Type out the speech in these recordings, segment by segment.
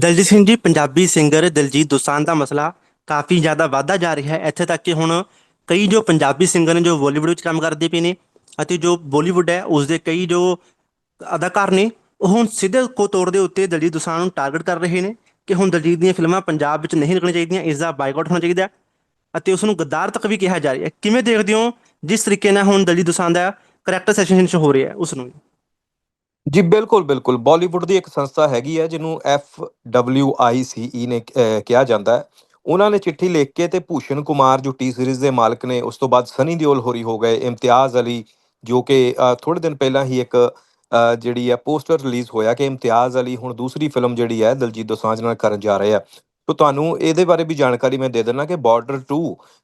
Daljit Singh ji, Punjabi singer Diljit Dosanjh ਦਾ ਮਸਲਾ ਕਾਫੀ ਜ਼ਿਆਦਾ ਵਧਦਾ ਜਾ ਰਿਹਾ ਹੈ। ਇੱਥੇ ਤੱਕ ਕਿ ਹੁਣ ਕਈ ਜੋ ਪੰਜਾਬੀ ਸਿੰਗਰ ਨੇ ਜੋ ਬਾਲੀਵੁੱਡ ਵਿੱਚ ਕੰਮ ਕਰਦੇ ਪਏ ਨੇ ਅਤੇ ਜੋ ਬਾਲੀਵੁੱਡ ਹੈ ਉਸ ਦੇ ਕਈ ਜੋ ਅਦਾਕਾਰ ਨੇ, ਉਹ ਹੁਣ ਸਿੱਧੇ ਕੋ ਤੌਰ ਦੇ ਉੱਤੇ ਦਲਜੀਤ ਦੋਸਾਂਝ ਨੂੰ ਟਾਰਗੇਟ ਕਰ ਰਹੇ ਨੇ ਕਿ ਹੁਣ ਦਲਜੀਤ ਦੀਆਂ ਫਿਲਮਾਂ ਪੰਜਾਬ ਵਿੱਚ ਨਹੀਂ ਲੱਗਣੀਆਂ ਚਾਹੀਦੀਆਂ ਇਸ ਦਾ ਬਾਈਕਾਟ ਹੋਣਾ ਚਾਹੀਦਾ ਅਤੇ ਉਸ ਨੂੰ ਗੱਦਾਰ ਤੱਕ ਵੀ ਕਿਹਾ ਜਾ ਰਿਹਾ ਹੈ। ਕਿਵੇਂ ਦੇਖਦੇ ਹੋ, ਜਿਸ ਤਰੀਕੇ ਨਾਲ ਹੁਣ ਦਲਜੀਤ ਦੋਸਾਂਝ ਦਾ ਕਰੈਕਟਰ ਸੈਸ਼ਨ ਹੋ ਰਿਹਾ ਹੈ ਉਸ ਨੂੰ ਜੀ ਬਿਲਕੁਲ ਬਿਲਕੁਲ। ਬਾਲੀਵੁੱਡ ਦੀ ਇੱਕ ਸੰਸਥਾ ਹੈਗੀ ਹੈ ਜਿਹਨੂੰ ਐਫ ਡਬਲਿਊ ਆਈ ਸੀ ਈ ਨੇ ਅਹ, ਕਿਹਾ ਜਾਂਦਾ ਹੈ। ਉਹਨਾਂ ਨੇ ਚਿੱਠੀ ਲਿਖ ਕੇ ਤੇ ਭੂਸ਼ਣ ਕੁਮਾਰ ਜੋ ਟੀ ਸੀਰੀਜ਼ ਦੇ ਮਾਲਕ ਨੇ ਉਸ ਤੋਂ ਬਾਅਦ ਸਨੀ ਦਿਓਲ ਹੋਰੀ ਹੋ ਗਏ ਇਮਤਿਆਜ਼ ਅਲੀ ਜੋ ਕਿ ਥੋੜੇ ਦਿਨ ਪਹਿਲਾਂ ਹੀ ਇੱਕ ਅਹ, ਜਿਹੜੀ ਹੈ ਪੋਸਟਰ ਰਿਲੀਜ਼ ਹੋਇਆ ਕਿ ਇਮਤਿਆਜ਼ ਅਲੀ ਹੁਣ ਦੂਸਰੀ ਫਿਲਮ ਜਿਹੜੀ ਹੈ ਦਲਜੀਤ ਦੋਸਾਂਝ ਨਾਲ ਕਰਨ ਜਾ ਰਹੇ ਆ। ਤੋ ਤੁਹਾਨੂੰ ਇਹਦੇ ਬਾਰੇ ਵੀ ਜਾਣਕਾਰੀ ਮੈਂ ਦੇ ਦਿੰਦਾ ਕਿ ਬਾਰਡਰ 2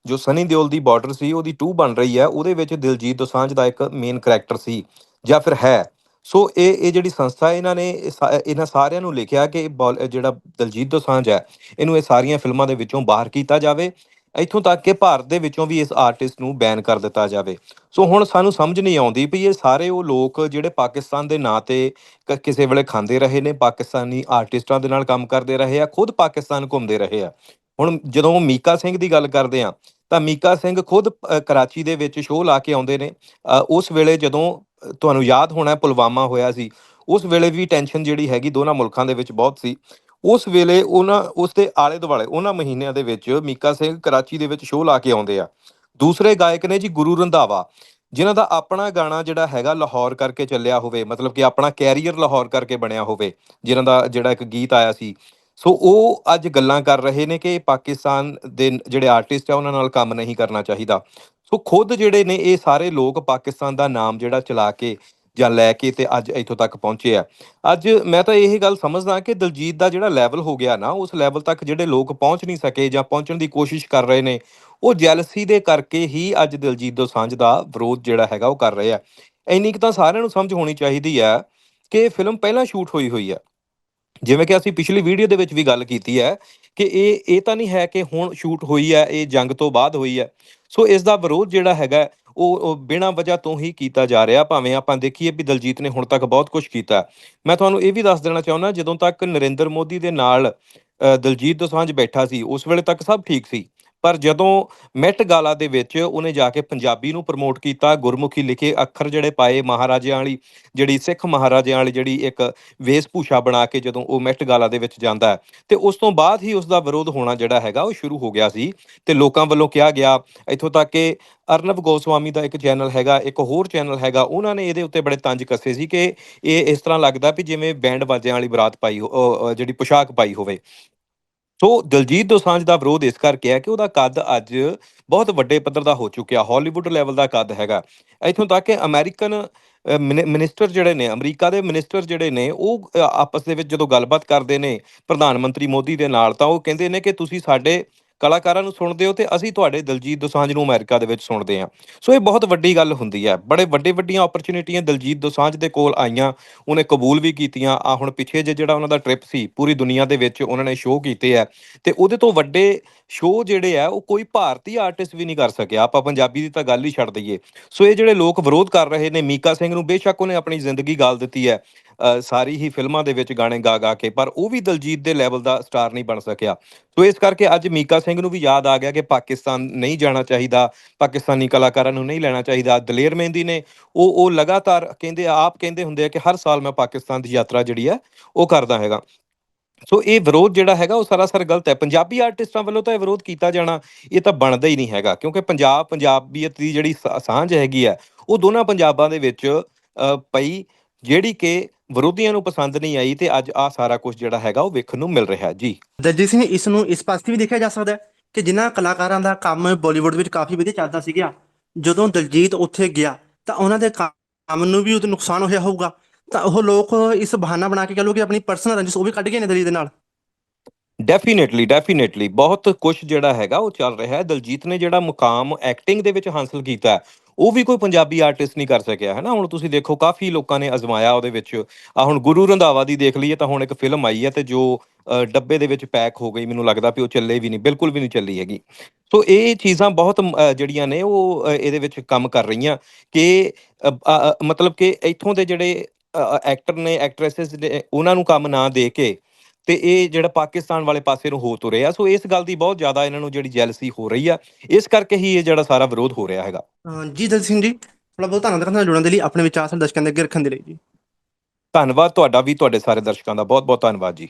ਜੋ ਸਨੀ ਦਿਓਲ ਦੀ ਬਾਰਡਰ ਸੀ ਉਹਦੀ 2 ਬਣ ਰਹੀ ਹੈ। ਉਹਦੇ ਵਿੱਚ ਦਿਲਜੀਤ ਦੋਸਾਂਝ ਦਾ ਇੱਕ ਮੇਨ ਕੈਰੈਕਟਰ ਸੀ ਜਾਂ ਫਿਰ ਹੈ। ਸੋ ਇਹ ਇਹ ਜਿਹੜੀ ਸੰਸਥਾ ਇਹਨਾਂ ਨੇ, ਇਹ ਇਹਨਾਂ ਸਾਰਿਆਂ ਨੂੰ ਲਿਖਿਆ ਕਿ ਬਾਲ- ਜਿਹੜਾ ਦਲਜੀਤ ਦੋਸਾਂਝ ਹੈ, ਇਹਨੂੰ ਇਹ ਸਾਰੀਆਂ ਫਿਲਮਾਂ ਦੇ ਵਿੱਚੋਂ ਬਾਹਰ ਕੀਤਾ ਜਾਵੇ। ਇੱਥੋਂ ਤੱਕ ਕਿ ਭਾਰਤ ਦੇ ਵਿੱਚੋਂ ਵੀ ਇਸ ਆਰਟਿਸਟ ਨੂੰ ਬੈਨ ਕਰ ਦਿੱਤਾ ਜਾਵੇ। ਸੋ ਹੁਣ ਸਾਨੂੰ ਸਮਝ ਨਹੀਂ ਆਉਂਦੀ ਵੀ ਇਹ ਸਾਰੇ ਉਹ ਲੋਕ ਜਿਹੜੇ ਪਾਕਿਸਤਾਨ ਦੇ ਨਾਂ ਤੇ ਕ- ਕਿਸੇ ਵੇਲੇ ਖਾਂਦੇ ਰਹੇ ਨੇ, ਪਾਕਿਸਤਾਨੀ ਆਰਟਿਸਟਾਂ ਦੇ ਨਾਲ ਕੰਮ ਕਰਦੇ ਰਹੇ ਆ, ਖੁਦ ਪਾਕਿਸਤਾਨ ਘੁੰਮਦੇ ਰਹੇ ਆ। ਹੁਣ ਜਦੋਂ ਮੀਕਾ ਸਿੰਘ ਦੀ ਗੱਲ ਕਰਦੇ ਆ, ਤਾਂ ਮੀਕਾ ਸਿੰਘ ਖੁਦ ਕਰਾਚੀ ਦੇ ਵਿੱਚ ਸ਼ੋਅ ਲਾ ਕੇ ਆਉਂਦੇ ਨੇ। ਉਸ ਵੇਲੇ ਜਦੋਂ ਤੁਹਾਨੂੰ ਯਾਦ ਹੋਣਾ ਪੁਲਵਾਮਾ ਹੋਇਆ ਸੀ। ਉਸ ਵੇਲੇ ਵੀ ਟੈਨਸ਼ਨ ਜਿਹੜੀ ਹੈਗੀ ਦੋਨਾਂ ਮੁਲਕਾਂ ਦੇ ਵਿੱਚ ਬਹੁਤ ਸੀ। ਉਸ ਵੇਲੇ ਉਹਨਾਂ, ਉਸ ਦੇ ਆਲੇ ਦੁਆਲੇ ਉਹਨਾਂ ਮਹੀਨਿਆਂ ਦੇ ਵਿੱਚ ਮੀਕਾ ਸਿੰਘ ਕਰਾਚੀ ਦੇ ਵਿੱਚ ਸ਼ੋਅ ਲਾ ਕੇ ਆਉਂਦੇ ਆ। ਦੂਸਰੇ ਗਾਇਕ ਨੇ ਜੀ ਗੁਰੂ ਰੰਧਾਵਾ, ਜਿਨ੍ਹਾਂ ਦਾ ਆਪਣਾ ਗਾਣਾ ਜਿਹੜਾ ਹੈਗਾ ਲਾਹੌਰ ਕਰਕੇ ਚੱਲਿਆ ਹੋਵੇ, ਮਤਲਬ ਕਿ ਆਪਣਾ ਕੈਰੀਅਰ ਲਾਹੌਰ ਕਰਕੇ ਬਣਿਆ ਹੋਵੇ, ਜਿਨ੍ਹਾਂ ਦਾ ਜਿਹੜਾ ਇੱਕ ਗੀਤ ਆਇਆ ਸੀ। ਸੋ ਉਹ ਅੱਜ ਗੱਲਾਂ ਕਰ ਰਹੇ ਨੇ ਕਿ ਪਾਕਿਸਤਾਨ ਦੇ ਜਿਹੜੇ ਆਰਟਿਸਟ ਆ, ਉਹਨਾਂ ਨਾਲ ਕੰਮ ਨਹੀਂ ਕਰਨਾ ਚਾਹੀਦਾ। ਸੋ ਖੁਦ ਜਿਹੜੇ ਨੇ ਇਹ ਸਾਰੇ ਲੋਕ ਪਾਕਿਸਤਾਨ ਦਾ ਨਾਮ ਜਿਹੜਾ ਚਲਾ ਕੇ ਜਾਂ ਲੈ ਕੇ ਤੇ ਅੱਜ ਇੱਥੋਂ ਤੱਕ ਪਹੁੰਚੇ ਆ। ਅੱਜ ਮੈਂ ਤਾਂ ਇਹ ਗੱਲ ਸਮਝਦਾ ਕਿ ਦਲਜੀਤ ਦਾ ਜਿਹੜਾ ਲੈਵਲ ਹੋ ਗਿਆ ਨਾ, ਉਸ ਲੈਵਲ ਤੱਕ ਜਿਹੜੇ ਲੋਕ ਪਹੁੰਚ ਨਹੀਂ ਸਕੇ ਜਾਂ ਪਹੁੰਚਣ ਦੀ ਕੋਸ਼ਿਸ਼ ਕਰ ਰਹੇ ਨੇ, ਉਹ ਜੈਲਸੀ ਦੇ ਕਰਕੇ ਹੀ ਅੱਜ ਦਿਲਜੀਤ ਦੋਸਾਂਝ ਦਾ ਵਿਰੋਧ ਜਿਹੜਾ ਹੈਗਾ ਉਹ ਕਰ ਰਹੇ ਆ। ਇੰਨੀ ਕੁ ਤਾਂ ਸਾਰਿਆਂ ਨੂੰ ਸਮਝ ਹੋਣੀ ਚਾਹੀਦੀ ਹੈ ਕਿ ਫਿਲਮ ਪਹਿਲਾਂ ਸ਼ੂਟ ਹੋਈ ਹੋਈ ਹੈ ਜਿਵੇਂ ਕਿ ਅਸੀਂ ਪਿਛਲੀ ਵੀਡੀਓ ਦੇ ਵਿੱਚ ਵੀ ਗੱਲ ਕੀਤੀ ਹੈ ਕਿ ਇਹ ਇਹ ਤਾਂ ਨਹੀਂ ਹੈ ਕਿ ਹੁਣ ਸ਼ੂਟ ਹੋਈ ਹੈ ਇਹ ਜੰਗ ਤੋਂ ਬਾਅਦ ਹੋਈ ਹੈ। ਸੋ ਇਸ ਦਾ ਵਿਰੋਧ ਜਿਹੜਾ ਹੈਗਾ ਉਹ ਬਿਨਾਂ ਵਜ੍ਹਾ ਤੋਂ ਹੀ ਕੀਤਾ ਜਾ ਰਿਹਾ। ਭਾਵੇਂ ਆਪਾਂ ਦੇਖੀਏ ਵੀ ਦਲਜੀਤ ਨੇ ਹੁਣ ਤੱਕ ਬਹੁਤ ਕੁਝ ਕੀਤਾ। ਮੈਂ ਤੁਹਾਨੂੰ ਇਹ ਵੀ ਦੱਸ ਦੇਣਾ ਚਾਹੁੰਦਾ ਜਦੋਂ ਤੱਕ ਨਰਿੰਦਰ ਮੋਦੀ ਦੇ ਨਾਲ ਅ, ਦਲਜੀਤ ਦੋਸਾਂਝ ਬੈਠਾ ਸੀ ਉਸ ਵੇਲੇ ਤੱਕ ਸਭ ਠੀਕ ਸੀ। ਪਰ ਜਦੋਂ ਮੈਟ ਗਾਲਾ ਦੇ ਵਿੱਚ ਉਹਨੇ ਜਾ ਕੇ ਪੰਜਾਬੀ ਨੂੰ ਪ੍ਰਮੋਟ ਕੀਤਾ, ਗੁਰਮੁਖੀ ਲਿਖੇ ਅੱਖਰ ਜਿਹੜੇ ਪਾਏ ਮਹਾਰਾਜਿਆਂ ਵਾਲੀ, ਜਿਹੜੀ ਸਿੱਖ ਮਹਾਰਾਜਿਆਂ ਵਾਲੀ ਜਿਹੜੀ ਇੱਕ ਵੇਸ਼ਭੂਸ਼ਾ ਬਣਾ ਕੇ ਜਦੋਂ ਉਹ ਮੈਟ ਗਾਲਾ ਦੇ ਵਿੱਚ ਜਾਂਦਾ ਹੈ। ਤੇ ਉਸ ਤੋਂ ਬਾਅਦ ਹੀ ਉਸ ਦਾ ਵਿਰੋਧ ਹੋਣਾ ਜਿਹੜਾ ਹੈਗਾ ਉਹ ਸ਼ੁਰੂ ਹੋ ਗਿਆ ਸੀ। ਤੇ ਲੋਕਾਂ ਵੱਲੋਂ ਕਿਹਾ ਗਿਆ, ਇੱਥੋਂ ਤੱਕ ਕਿ ਅਰਨਵ ਗੋਸਵਾਮੀ ਦਾ ਇੱਕ ਚੈਨਲ ਹੈਗਾ, ਇੱਕ ਹੋਰ ਚੈਨਲ ਹੈਗਾ, ਉਹਨਾਂ ਨੇ ਇਹਦੇ ਉੱਤੇ ਬੜੇ ਤੰਜ ਕੱਸੇ ਸੀ ਕਿ ਇਹ ਇਸ ਤਰ੍ਹਾਂ ਲੱਗਦਾ ਵੀ ਜਿਵੇਂ ਬੈਂਡ ਬਾਜਿਆਂ ਵਾਲੀ ਬਰਾਤ ਪਾਈ ਜਿਹੜੀ ਪੋਸ਼ਾਕ ਪਾਈ ਹੋਵੇ। ਸੋ ਦਲਜੀਤ ਦੋਸਾਂਝ ਦਾ ਵਿਰੋਧ ਇਸ ਕਰਕੇ ਹੈ ਕਿ ਉਹਦਾ ਕੱਦ ਅੱਜ ਬਹੁਤ ਵੱਡੇ ਪੱਧਰ ਦਾ ਹੋ ਚੁੱਕਿਆ ਹਾਲੀਵੁੱਡ ਲੈਵਲ ਦਾ ਕੱਦ ਹੈਗਾ। ਇੱਥੋਂ ਤੱਕ ਕਿ ਅਮਰੀਕਨ ਅ, ਮਿਨਿ- ਮਿਨਿਸਟਰ ਜਿਹੜੇ ਨੇ ਅਮਰੀਕਾ ਦੇ ਮਿਨਿਸਟਰ ਜਿਹੜੇ ਨੇ ਉਹ ਆਪਸ ਦੇ ਵਿੱਚ ਜਦੋਂ ਗੱਲਬਾਤ ਕਰਦੇ ਨੇ ਪ੍ਰਧਾਨ ਮੰਤਰੀ ਮੋਦੀ ਦੇ ਨਾਲ ਤਾਂ ਉਹ ਕਹਿੰਦੇ ਨੇ ਕਿ ਤੁਸੀਂ ਸਾਡੇ ਕਲਾਕਾਰਾਂ ਨੂੰ ਸੁਣਦੇ ਹੋ ਤੇ ਅਸੀਂ ਤੁਹਾਡੇ ਦਲਜੀਤ ਦੋਸਾਂਝ ਨੂੰ ਅਮਰੀਕਾ ਦੇ ਵਿੱਚ ਸੁਣਦੇ ਹਾਂ। ਸੋ ਇਹ ਬਹੁਤ ਵੱਡੀ ਗੱਲ ਹੁੰਦੀ ਹੈ। ਬੜੇ ਵੱਡੇ ਵੱਡੀਆਂ ਓਪਰਚੁਨਿਟੀਆਂ ਦਲਜੀਤ ਦੋਸਾਂਝ ਦੇ ਕੋਲ ਆਈਆਂ, ਉਹਨੇ ਕਬੂਲ ਵੀ ਕੀਤੀਆਂ। ਆ ਹੁਣ ਪਿੱਛੇ ਜੇ ਜਿਹੜਾ ਉਹਨਾਂ ਦਾ ਟ੍ਰਿਪ ਸੀ, ਪੂਰੀ ਦੁਨੀਆ ਦੇ ਵਿੱਚ ਉਹਨਾਂ ਨੇ ਸ਼ੋਅ ਕੀਤੇ ਆ। ਤੇ ਉਹਦੇ ਤੋਂ ਵੱਡੇ ਸ਼ੋਅ ਜਿਹੜੇ ਆ ਉਹ ਕੋਈ ਭਾਰਤੀ ਆਰਟਿਸਟ ਵੀ ਨਹੀਂ ਕਰ ਸਕਿਆ। ਆਪਾਂ ਪੰਜਾਬੀ ਦੀ ਤਾਂ ਗੱਲ ਹੀ ਛੱਡ ਦਈਏ। ਸੋ ਇਹ ਜਿਹੜੇ ਲੋਕ ਵਿਰੋਧ ਕਰ ਰਹੇ ਨੇ ਮੀਕਾ ਸਿੰਘ ਨੂੰ ਬੇਸ਼ੱਕ ਉਹਨੇ ਆਪਣੀ ਜ਼ਿੰਦਗੀ ਗਾਲ ਦਿੱਤੀ ਹੈ। ਅ, ਸਾਰੀ ਹੀ ਫਿਲਮਾਂ ਦੇ ਵਿੱਚ ਗਾਣੇ ਗਾ ਗਾ ਕੇ ਪਰ ਉਹ ਵੀ ਦਲਜੀਤ ਦੇ ਲੈਵਲ ਦਾ ਸਟਾਰ ਨਹੀਂ ਬਣ ਸਕਿਆ। ਸੋ ਇਸ ਕਰਕੇ ਅੱਜ ਮੀਕਾ ਸਿੰਘ ਨੂੰ ਵੀ ਯਾਦ ਆ ਗਿਆ ਕਿ ਪਾਕਿਸਤਾਨ ਨਹੀਂ ਜਾਣਾ ਚਾਹੀਦਾ ਪਾਕਿਸਤਾਨੀ ਕਲਾਕਾਰਾਂ ਨੂੰ ਨਹੀਂ ਲੈਣਾ ਚਾਹੀਦਾ। ਦਲੇਰ ਮਹਿੰਦੀ ਨੇ ਉਹ ਉਹ ਲਗਾਤਾਰ ਕਹਿੰਦੇ ਆਪ ਕਹਿੰਦੇ ਹੁੰਦੇ ਆ ਕਿ ਹਰ ਸਾਲ ਮੈਂ ਪਾਕਿਸਤਾਨ ਦੀ ਯਾਤਰਾ ਜਿਹੜੀ ਹੈ ਉਹ ਕਰਦਾ ਹੈਗਾ। ਸੋ ਇਹ ਵਿਰੋਧ ਜਿਹੜਾ ਹੈਗਾ ਉਹ ਸਰਾਸਰ ਗਲਤ ਹੈ। ਪੰਜਾਬੀ ਆਰਟਿਸਟਾਂ ਵੱਲੋਂ ਤਾਂ ਇਹ ਵਿਰੋਧ ਕੀਤਾ ਜਾਣਾ, ਇਹ ਤਾਂ ਬਣਦਾ ਹੀ ਨਹੀਂ ਹੈਗਾ। ਕਿਉਂਕਿ ਪੰਜਾਬ, ਪੰਜਾਬੀਅਤ ਦੀ ਜਿਹੜੀ ਸਾਂਝ ਹੈਗੀ ਹੈ, ਉਹ ਦੋਨਾਂ ਪੰਜਾਬਾਂ ਦੇ ਵਿੱਚ ਪਈ, ਜਿਹੜੀ ਕਿ ਵਿਰੋਧੀਆਂ ਨੂੰ ਪਸੰਦ ਨਹੀਂ ਆਈ ਤੇ ਅੱਜ ਆ ਸਾਰਾ ਕੁਝ ਜਿਹੜਾ ਹੈਗਾ ਉਹ ਵੇਖਣ ਨੂੰ ਮਿਲ ਰਿਹਾ। ਜੀ। ਦਲਜੀਤ ਸਿੰਘ, ਇਸ ਨੂੰ, ਇਸ ਪਾਸੇ ਵੀ ਦੇਖਿਆ ਜਾ ਸਕਦਾ ਹੈ ਕਿ ਜਿਨ੍ਹਾਂ ਕਲਾਕਾਰਾਂ ਦਾ ਕੰਮ ਬਾਲੀਵੁੱਡ ਵਿੱਚ ਕਾਫੀ ਵਧੀਆ ਚੱਲਦਾ ਸੀਗਾ ਜਦੋਂ ਦਲਜੀਤ ਉੱਥੇ ਗਿਆ, ਤਾਂ ਉਹਨਾਂ ਦੇ ਕੰਮ ਨੂੰ ਵੀ ਉਹ ਨੁਕਸਾਨ ਹੋਇਆ ਹੋਊਗਾ। ਤਾਂ ਉਹ ਲੋਕ ਇਸ ਬਹਾਨਾ ਬਣਾ ਕੇ ਕਹ ਲੋ ਕਿ ਆਪਣੀ ਪਰਸਨਲ ਰੰਜਿਸ਼ ਉਹ ਵੀ ਕੱਢ ਗਏ ਨੇ ਦਲਜੀਤ ਦੇ ਨਾਲ। ਡੈਫੀਨਿਟਲੀ ਡੈਫੀਨਿਟਲੀ ਬਹੁਤ ਕੁਝ ਜਿਹੜਾ ਹੈਗਾ ਉਹ ਚੱਲ ਰਿਹਾ ਹੈ। ਦਲਜੀਤ ਨੇ ਜਿਹੜਾ ਮੁਕਾਮ ਐਕਟਿੰਗ ਦੇ ਵਿੱਚ ਹਾਸਲ ਕੀਤਾ ਹੈ, ਉਹ ਵੀ ਕੋਈ ਪੰਜਾਬੀ ਆਰਟਿਸਟ ਨਹੀਂ ਕਰ ਸਕਿਆ ਹੈ ਨਾ? ਹੁਣ ਤੁਸੀਂ ਦੇਖੋ ਕਾਫੀ ਲੋਕਾਂ ਨੇ ਅਜ਼ਮਾਇਆ ਉਹਦੇ ਵਿੱਚ। ਆ ਹੁਣ ਗੁਰੂ ਰੰਧਾਵਾ ਦੀ ਦੇਖ ਲਈਏ ਤਾਂ ਹੁਣ ਇੱਕ ਫਿਲਮ ਆਈ ਹੈ ਤੇ ਜੋ ਡੱਬੇ ਦੇ ਵਿੱਚ ਪੈਕ ਹੋ ਗਈ। ਮੈਨੂੰ ਲੱਗਦਾ ਵੀ ਉਹ ਚੱਲੇ ਵੀ ਨਹੀਂ ਬਿਲਕੁਲ ਵੀ ਨਹੀਂ ਚੱਲੀ ਹੈਗੀ। ਸੋ ਇਹ ਚੀਜ਼ਾਂ ਬਹੁਤ ਜਿਹੜੀਆਂ ਨੇ ਉਹ ਇਹਦੇ ਵਿੱਚ ਕੰਮ ਕਰ ਰਹੀਆਂ ਕਿ ਮਤਲਬ ਕਿ ਇੱਥੋਂ ਦੇ ਜਿਹੜੇ ਐਕਟਰ ਨੇ ਐਕਟ੍ਰੈਸਸ ਨੇ ਉਹਨਾਂ ਨੂੰ ਕੰਮ ਨਾ ਦੇ ਕੇ ਤੇ ਇਹ ਜਿਹੜਾ ਪਾਕਿਸਤਾਨ ਵਾਲੇ ਪਾਸੇ ਨੂੰ ਹੋ ਤੁਰੇ ਆ ਸੋ ਇਸ ਗੱਲ ਦੀ ਬਹੁਤ ਜ਼ਿਆਦਾ ਇਹਨਾਂ ਨੂੰ ਜਿਹੜੀ ਜੈਲਸੀ ਹੋ ਰਹੀ ਆ ਇਸ ਕਰਕੇ ਹੀ ਇਹ ਜਿਹੜਾ ਸਾਰਾ ਵਿਰੋਧ ਹੋ ਰਿਹਾ ਹੈਗਾ। ਜੀ ਦਲ ਸਿੰਘ ਜੀ ਥੋੜਾ ਬਹੁਤ ਧੰਨਵਾਦ ਨਾਲ ਜੁੜਨ ਦੇ ਲਈ ਆਪਣੇ ਵਿਚਾਰ ਸਾਡੇ ਦਰਸ਼ਕਾਂ ਦੇ ਅੱਗੇ ਰੱਖਣ ਦੇ ਲਈ ਜੀ। ਧੰਨਵਾਦ ਤੁਹਾਡਾ ਵੀ ਤੁਹਾਡੇ ਸਾਰੇ ਦਰਸ਼ਕਾਂ ਦਾ। ਬਹੁਤ ਬਹੁਤ ਧੰਨਵਾਦ ਜੀ।